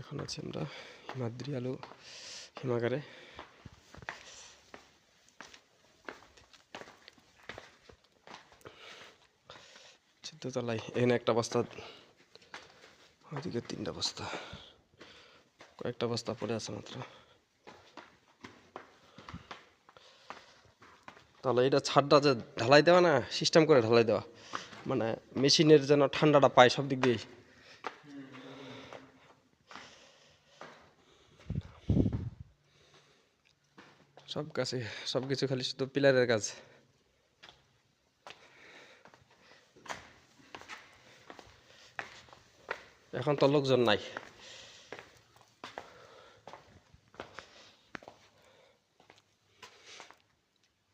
এখন আছি আমরা হিমাদ্রি আলু হিমাগারে। এখানে একটা বস্তা, ওইদিকে তিনটা বস্তা, কয়েকটা বস্তা পড়ে আছে মাত্র। তাহলে এটা ছাদটা যে ঢালাই দেওয়া না সিস্টেম করে ঢালাই দেওয়া মানে মেশিনের যেন ঠান্ডাটা পায় সব দিক দিয়েই। সব কাছে সব কিছু খালি শুধু পিলারের কাজ। এখন তো লোকজন নাই।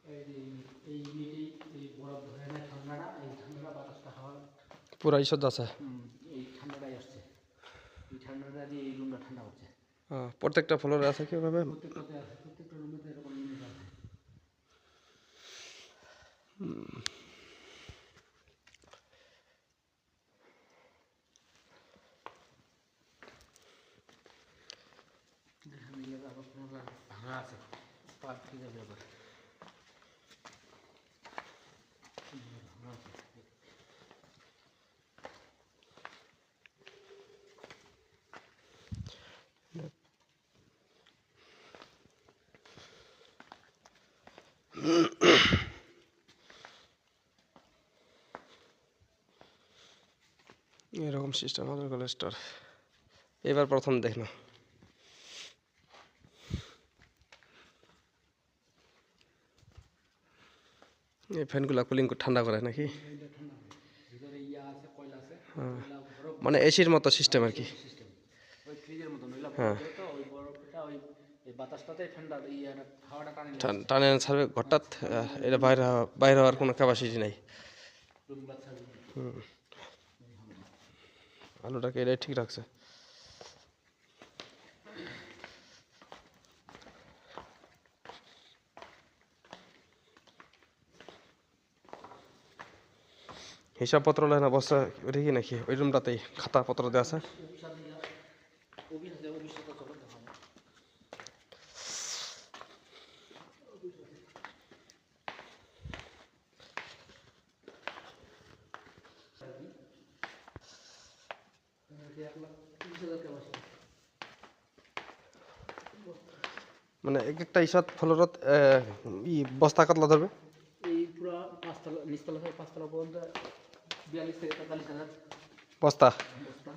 এই যে এই ইউনিটেই এই বরফ ধরে নেয় ঠান্ডাটা এই ঠান্ডাটা বাতাসটা হাওয়া পুরা ঈশ্বর আছে হুম, এই ঠান্ডাটাই আসছে এই ঠান্ডাটা দিয়ে এই রুমটা ঠান্ডা হচ্ছে আহ, প্রত্যেকটা ফ্লোরে আছে কীভাবে প্রত্যেকটাতে আছে প্রত্যেকটা রুমেতে এরকম ইউনিট আছে দেখেন এই আবার কোনো ভাঙা আছে পার ঠিক আছে আবার ভাঙা আছে এরকম সিস্টেম আমাদের স্টোর এবার প্রথম দেখল এই ফ্যানগুলা কুলিং ঠান্ডা করে নাকি? হয়। মানে এসির মতো সিস্টেম আর কি। হ্যাঁ। টানে ছাড়বে। হঠাৎ এটা বাইরে বাইরে হওয়ার কোনো ক্যাপাসিটি নাই। বাচ্চা আলুটাকে এটাই ঠিক রাখছে। হিসাবপত্র লেয় না, বসে ওটা কি নাকি? ওই রুমটাতেই খাতাপত্র দেওয়া আছে। মানে এক একটা ইসাত ফলরত ই বস্তা কতলা ধরবে? এই পুরো পাঁচতলা নিচতলা থেকে পাঁচতলা পর্যন্ত বিয়াল্লিশ থেকে তেতাল্লিশ হাজার। বস্তা? বস্তা।